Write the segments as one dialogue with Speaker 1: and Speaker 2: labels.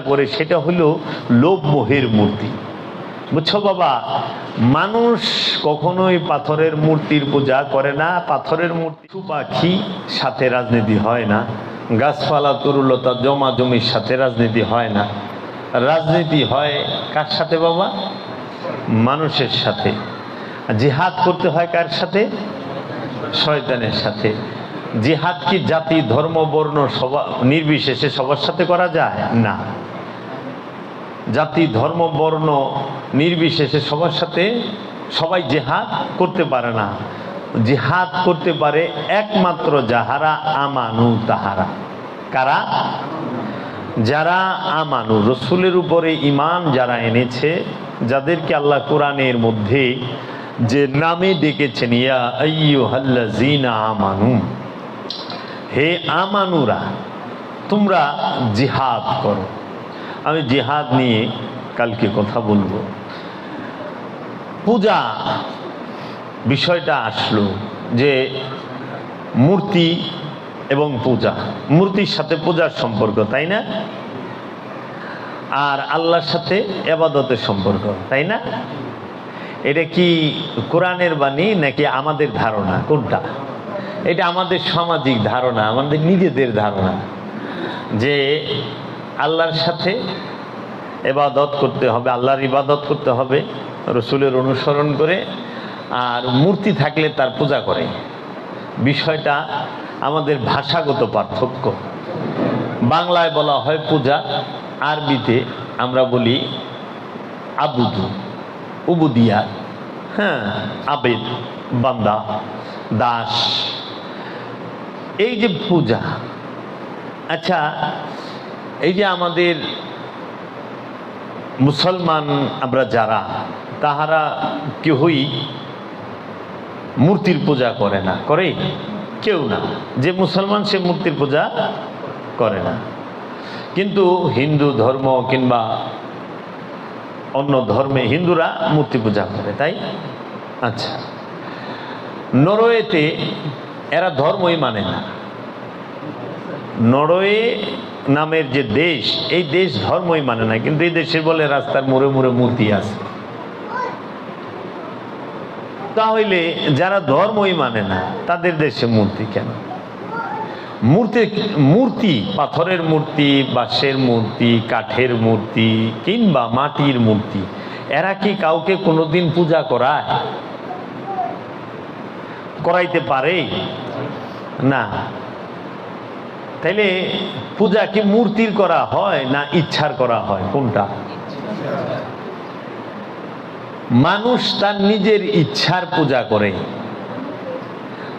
Speaker 1: করে, সেটা হলো লোভ মোহের মূর্তি। বুঝছ বাবা? মানুষ কখনোই পাথরের মূর্তির পূজা করে না। পাথরের মূর্তি পাখি সাথে রাজনীতি হয় না। গাছপালা তরুলতা জমা জমির সাথে রাজনীতি হয় না। রাজনীতি হয় কার সাথে বাবা? মানুষের সাথে। জিহাদ করতে হয় কার সাথে? শয়তানের সাথে। জিহাদ কি জাতি, ধর্ম, বর্ণ নির্বিশেষে সবার সাথে করা যায়? না। জাতি, ধর্ম, বর্ণ নির্বিশেষে সবার সাথে সবাই জেহাদ করতে পারে না। জেহাদ করতে পারে একমাত্র যাহারা আমানু তাহারা। কারা? যারা আমানু। রসুলের উপরে ইমান যারা এনেছে, যাদেরকে আল্লাহ কোরআনের মধ্যে যে নামে ডেকেছেন, ইয়া আমানু। হে আমানুরা, তোমরা জিহাদ করো। আমি জিহাদ নিয়ে কালকে কথা বলব। পূজা বিষয়টা আসলো যে মূর্তি এবং পূজা। মূর্তির সাথে পূজার সম্পর্ক, তাই না? আর আল্লাহর সাথে এবাদতের সম্পর্ক, তাই না? এটা কি কোরআনের বাণী নাকি আমাদের ধারণা? কোনটা? এটা আমাদের সামাজিক ধারণা, আমাদের নিজেদের ধারণা যে আল্লাহর সাথে এবাদত করতে হবে, আল্লাহর ইবাদত করতে হবে, রসুলের অনুসরণ করে আর মূর্তি থাকলে তার পূজা করে। বিষয়টা আমাদের ভাষাগত পার্থক্য। বাংলায় বলা হয় পূজা, আরবিতে আমরা বলি আবুদু, উবুদিয়া হ্যাঁ আবেদ, বান্দা, দাস। এই যে পূজা আচ্ছা এই যে আমাদের মুসলমান আমরা যারা, তাহারা কেউই মূর্তির পূজা করে না, করে? কেউ না। যে মুসলমান, সে মূর্তির পূজা করে না। কিন্তু হিন্দু ধর্ম কিংবা অন্য ধর্মে হিন্দুরা মূর্তি পূজা করে, তাই? আচ্ছা। নরওয়েতে এরা ধর্মই মানে না। নরওয়ে নামের যে দেশ, এই দেশ ধর্মই মানে না, কিন্তু এই দেশের বলে রাস্তার মোড়ে মোড়ে মূর্তি আছে। তাহলে যারা ধর্মই মানে না, তাদের দেশে মূর্তি কেন? মূর্তি মূর্তি, পাথরের মূর্তি, বাঁশের মূর্তি, কাঠের মূর্তি, কিংবা মাটির মূর্তি, এরা কি কাউকে কোনোদিন পূজা করায়? করাইতে পারে? না। তাইলে পূজা কি মূর্তির করা হয় না ইচ্ছার করা হয়? কোনটা? মানুষ তার নিজের ইচ্ছার পূজা করে।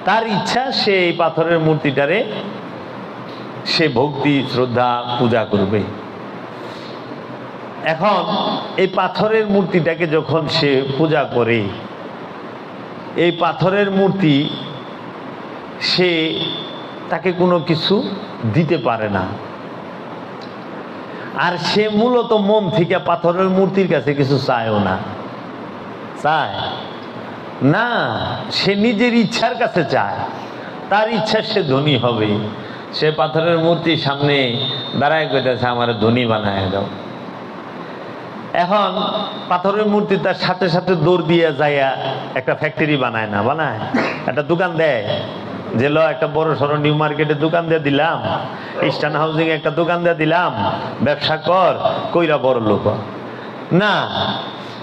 Speaker 1: তার ইচ্ছা সে এই পাথরের মূর্তিটারে সে ভক্তি, শ্রদ্ধা, পূজা করবে। এখন এই পাথরের মূর্তিটাকে যখন সে পূজা করে, এই পাথরের মূর্তি সে তাকে কোনো কিছু দিতে পারে না। আর সে মূলত মন থেকে পাথরের মূর্তির কাছে কিছু চায়ও না। চায়? না, সে নিজের ইচ্ছার কাছে চায়। তার ইচ্ছা সে ধনী হবে সে পাথরের মূর্তির সামনে দাঁড়ায় কইতেছে, আমার ধনী বানায় দাও। এখন পাথরের মূর্তি তার সাথে সাথে দৌড় দিয়ে যাইয়া একটা ফ্যাক্টরি বানায় না, বানায়? একটা দোকান দেয়। যে ল একটা বড় সড়ো নিউ মার্কেটে দোকান দিয়ে দিলাম ইস্টার্ন হাউজিং একটা দোকান দিয়ে দিলাম, ব্যবসা কর, কইরা বড় লোক না,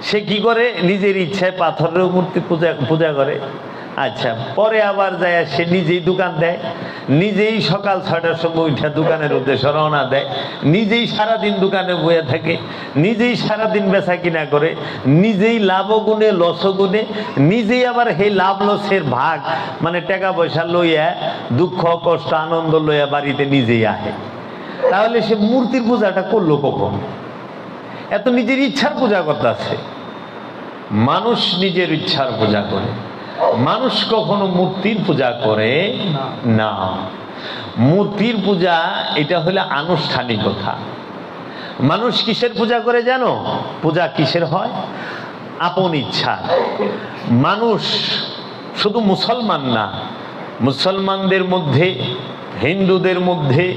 Speaker 1: সে কি করে? নিজের ইচ্ছায় পাথরের মূর্তি পূজা পূজা করে। আচ্ছা পরে আবার যায় সে নিজেই দোকান দেয়, নিজেই সকাল ছয়টার সময় উঠে দোকানের উদ্দেশ্যে রওনা দেয়, নিজেই সারাদিন দোকানে বয়ে থাকে, নিজেই সারাদিন বেচা কিনা করে, নিজেই লাভ গুণে লস গুণে নিজেই আবার সেই লাভ লসের ভাগ মানে টাকা পয়সা লইয়া, দুঃখ, কষ্ট, আনন্দ লইয়া বাড়িতে নিজেই আহে। তাহলে সে মূর্তির পূজাটা করল কখন? এত নিজের ইচ্ছার পূজা করতে আছে মানুষ নিজের ইচ্ছার পূজা করে। মানুষ কখনো মূর্তির পূজা করে না। মূর্তির পূজা, এটা হলে আনুষ্ঠানিকতা মানুষ কিসের পূজা করে জানো? পূজা কিসের হয়? আপন ইচ্ছা। মানুষ শুধু মুসলমান না, মুসলমানদের মধ্যে, হিন্দুদের মধ্যে,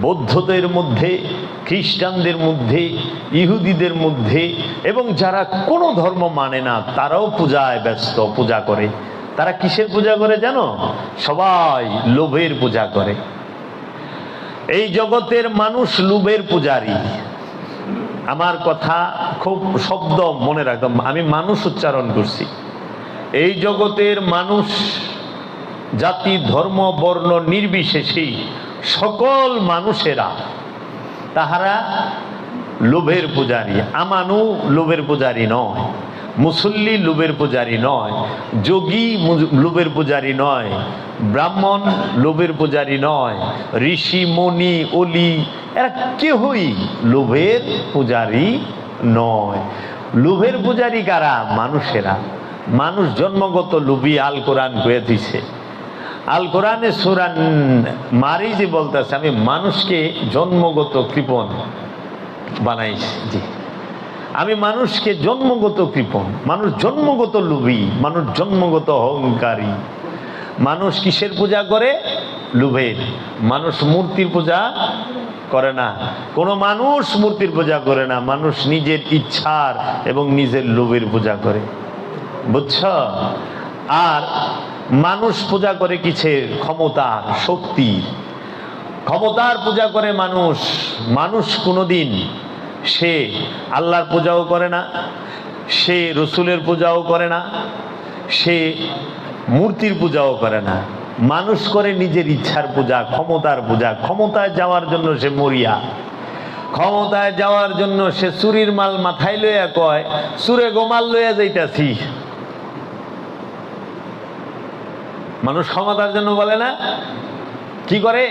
Speaker 1: বৌদ্ধদের মধ্যে খ্রিস্টানদের মধ্যে, ইহুদিদের মধ্যে, এবং যারা কোনো ধর্ম মানে না, তারাও পূজায় ব্যস্ত, পূজা করে। তারা কিসের পূজা করে জানো? সবাই লোভের পূজা করে। এই জগতের মানুষ লোভের পূজারী। আমার কথা খুব শব্দ মনে রাখতাম আমি মানুষ উচ্চারণ করছি। এই জগতের মানুষ, জাতি, ধর্ম, বর্ণ নির্বিশেষেই সকল মানুষেরা তাহারা লোভের পূজারী। আমানু লোভের পূজারী নয়, মুসল্লি লোভের পূজারী নয়, যোগী লোভের পূজারী নয়, ব্রাহ্মণ লোভের পূজারী নয়, ঋষি মণি অলি, এরা কেহই লোভের পূজারী নয়। লোভের পূজারী কারা? মানুষেরা। মানুষ জন্মগত লোভী আল কোরআন হয়ে দিছে। আল কোরআনে সুরান যে বলতেছে, আমি মানুষকে জন্মগত কৃপণ বানাইছি, জি। আমি মানুষকে জন্মগত কৃপণ, মানুষ জন্মগত লোভী, মানুষ জন্মগত অহংকারী। মানুষ কিসের পূজা করে? লোভের। মানুষ মূর্তির পূজা করে না। কোনো মানুষ মূর্তির পূজা করে না, মানুষ নিজের ইচ্ছার এবং নিজের লোভের পূজা করে। বুঝছ? আর মানুষ পূজা করে কিসের ক্ষমতা, শক্তি। ক্ষমতার পূজা করে মানুষ। মানুষ কোনোদিন সে আল্লাহর পূজাও করে না, সে রসুলের পূজাও করে না, সে মূর্তির পূজাও করে না। মানুষ করে নিজের ইচ্ছার পূজা, ক্ষমতার পূজা। ক্ষমতায় যাওয়ার জন্য সে মরিয়া। ক্ষমতায় যাওয়ার জন্য সে চুরির মাল মাথায় লইয়া কয় সুরে গোমাল লইয়া যাইতাছি। মানুষ ক্ষমতার জন্য বলে না? কি করে?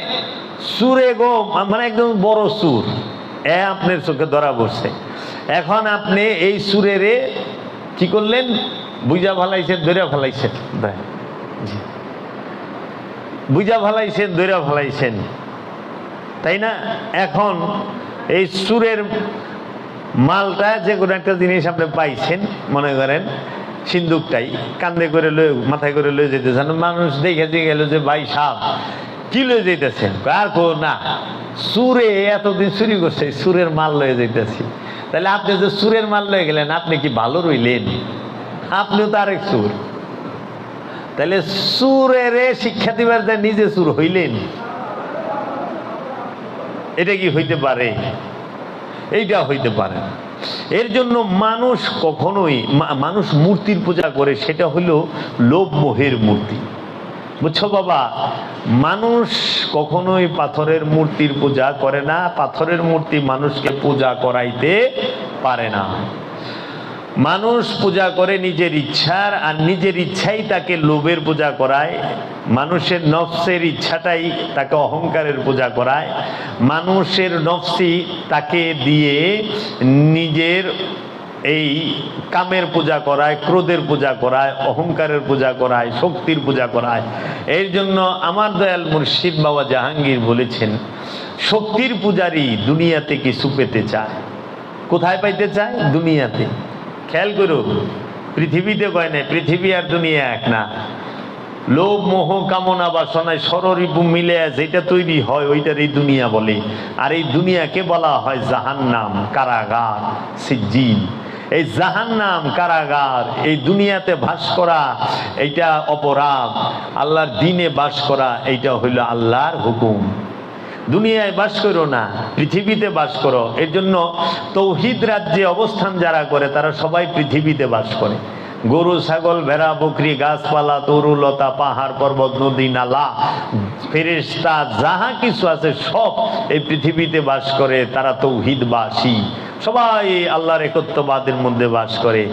Speaker 1: সুরে গো মানে একদম বড় সুর। এ আপনার চোখে ধরা পড়ছে। এখন আপনি এই সুরেরে কি করলেন? বুঝা ফেলাইছেন ধরে ফেলাইছেন। বুঝা ফেলাইছেন ধরে ফেলাইছেন। তাই না? এখন এই সুরের মালটা যে কোনো একটা জিনিস আপনি পাইছেন, মনে করেন। সিন্দুকটাই কান্দে করে লয়ে, মাথায় করে লয়ে যেতেছেন মানুষ দেখে দিয়ে গেল যে, ভাই সাপ কি লয়ে যেতেছেন আর কো না, সুরে এতদিন চুরি করছে, সুরের মাল লয়ে যেতেছি তাহলে আপনি যে সুরের মাল লয়ে গেলেন, আপনি কি ভালো রইলেন? আপনিও তো আরেক সুর। তাহলে সুরের শিক্ষা দিবার যে নিজে সুর হইলেন, এটা কি হইতে পারে? এইটা হইতে পারে না। এর জন্য মানুষ কখনোই মানুষ মূর্তির পূজা করে, সেটা হলো লোভ মোহের মূর্তি। বুঝছ বাবা? মানুষ কখনোই পাথরের মূর্তির পূজা করে না, পাথরের মূর্তি মানুষকে পূজা করাইতে পারে না। মানুষ পূজা করে নিজের ইচ্ছার, আর নিজের ইচ্ছাই তাকে লোভের পূজা করায়। মানুষের নফসের ইচ্ছাটাই তাকে অহংকারের পূজা করায়। মানুষের নফসি তাকে দিয়ে নিজের এই কামের পূজা করায়, ক্রোধের পূজা করায়, অহংকারের পূজা করায়, শক্তির পূজা করায়। এর জন্য আমার দয়াল মুর্শিদ বাবা জাহাঙ্গীর বলেছেন, শক্তির পূজারী দুনিয়াতে কিছু পেতে চায়। কোথায় পাইতে চায়? দুনিয়াতে। খেয়াল করো, পৃথিবীতে কয় নাই, পৃথিবী আর দুনিয়া এক না। লোভ, মোহ, কামনা, বাসনায় সররিপু মিলে যেটা তৈরি হয় ওইটার এই দুনিয়া বলে। আর এই দুনিয়াকে বলা হয় জাহান্নাম, কারাগার, সিজ্জিন। এই জাহান্নাম, কারাগার, এই দুনিয়াতে বাস করা, এইটা অপরাধ। আল্লাহর দিনে বাস করা, এইটা হইল আল্লাহর হুকুম। দুনিয়ায় বাস করো না, পৃথিবীতে বাস করো। এর জন্য তৌহিদ রাজ্যে অবস্থান যারা করে, তারা সবাই পৃথিবীতে বাস করে। গরু, ছাগল, ভেড়া, বকরি, গাছপালা তরুলতা পাহাড়, পর্বত, নদী, নালা ফেরেস্তা যাহা কিছু আছে সব এই পৃথিবীতে বাস করে, তারা তৌহিদবাসী। সবাই আল্লাহর একত্ববাদের মধ্যে বাস করে।